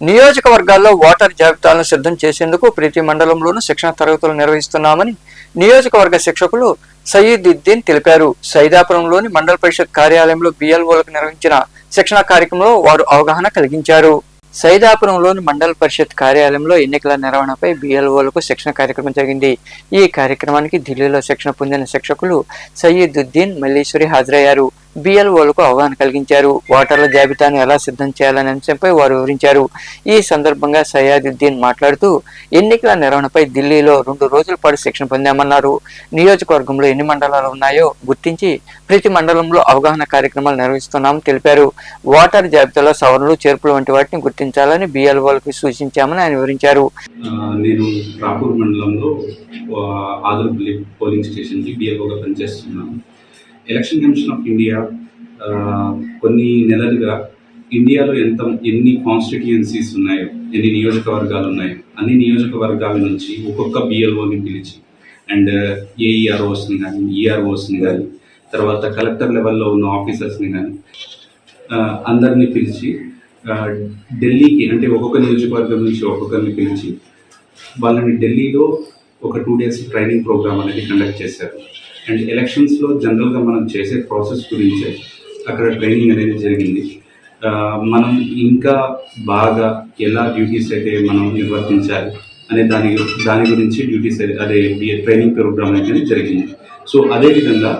నియోజకవర్గాల్లో ఓటర్ జాబితాలను సిద్ధం చేసేందుకు ప్రతి మండలంలోనూ శిక్షణ తరగతులు నిర్వహిస్తున్నామని నియోజకవర్గ శిక్షకులు సయీదుద్దీన్ తెలిపారు. సైదాపురంలోని మండల పరిషత్ కార్యాలయంలో బిఎల్ఓలకు నిర్వహించిన శిక్షణ కార్యక్రమంలో వారు అవగాహన కలిగించారు. సైదాపురంలోని మండల పరిషత్ కార్యాలయంలో ఎన్నికల నిర్వహణపై బిఎల్ఓలకు శిక్షణ కార్యక్రమం జరిగింది. ఈ కార్యక్రమానికి ఢిల్లీలో శిక్షణ పొందిన శిక్షకులు సయ్యదుద్దీన్ మల్లీశ్వరి హాజరయ్యారు. బిఎల్ఓలకు అవగాహన కలిగించారు. ఓటర్ల జాబితాను ఎలా సిద్ధం చేయాలనే అంశంపై వారు వివరించారు. ఈ సందర్భంగా సయ్యాదుద్దీన్ మాట్లాడుతూ ఎన్నికల నిర్వహణపై ఢిల్లీలో రెండు రోజుల పాటు శిక్షణ పొందామన్నారు. నియోజకవర్గంలో ఎన్ని మండలాలు ఉన్నాయో గుర్తించి ప్రతి మండలంలో అవగాహన కార్యక్రమాలు నిర్వహిస్తున్నామని తెలిపారు. ఓటర్ జాబితాలో సవరణలు చేర్పులు వంటి వాటిని గుర్తించాలని బిఎల్ఓలకు సూచించామని ఆయన వివరించారు. నేను రాపూర్ మండలంలో పోలింగ్ స్టేషన్కి బిఎల్ఓగా పనిచేస్తున్నాను. ఎలక్షన్ కమిషన్ ఆఫ్ ఇండియా కొన్ని నెలలుగా ఇండియాలో ఎంత ఎన్ని కాన్స్టిట్యుయెన్సీస్ ఉన్నాయో ఎన్ని నియోజకవర్గాలు ఉన్నాయో అన్ని నియోజకవర్గాల నుంచి ఒక్కొక్క బిఎల్ఓని పిలిచి అండ్ ఏఈఆర్ఓస్ని కానీ ఈఆర్ఓస్ని కానీ తర్వాత కలెక్టర్ లెవెల్లో ఉన్న ఆఫీసర్స్ని కానీ అందరినీ పిలిచి ఢిల్లీకి అంటే ఒక్కొక్క నియోజకవర్గం నుంచి ఒక్కొక్కరిని పిలిచి వాళ్ళని ఢిల్లీలో ఒక టూ డేస్ ట్రైనింగ్ ప్రోగ్రామ్ అనేది కండక్ట్ చేశారు. అండ్ ఎలక్షన్స్లో జనరల్గా మనం చేసే ప్రాసెస్ గురించే అక్కడ ట్రైనింగ్ అనేది జరిగింది. మనం ఇంకా బాగా ఎలా డ్యూటీస్ అయితే మనం నిర్వర్తించాలి అనే దాని దాని గురించి డ్యూటీస్ అదే ట్రైనింగ్ ప్రోగ్రామ్ అనేది జరిగింది. సో అదేవిధంగా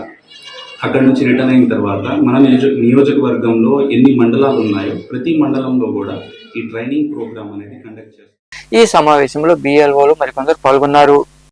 అక్కడ నుంచి రిటర్న్ అయిన తర్వాత మన నియోజక నియోజకవర్గంలో ఎన్ని మండలాలు ఉన్నాయో ప్రతి మండలంలో కూడా ఈ ట్రైనింగ్ ప్రోగ్రామ్ అనేది కండక్ట్ చేస్తారు. ఈ సమావేశంలో బిఎల్ఓలు మరికొందరు పాల్గొన్నారు.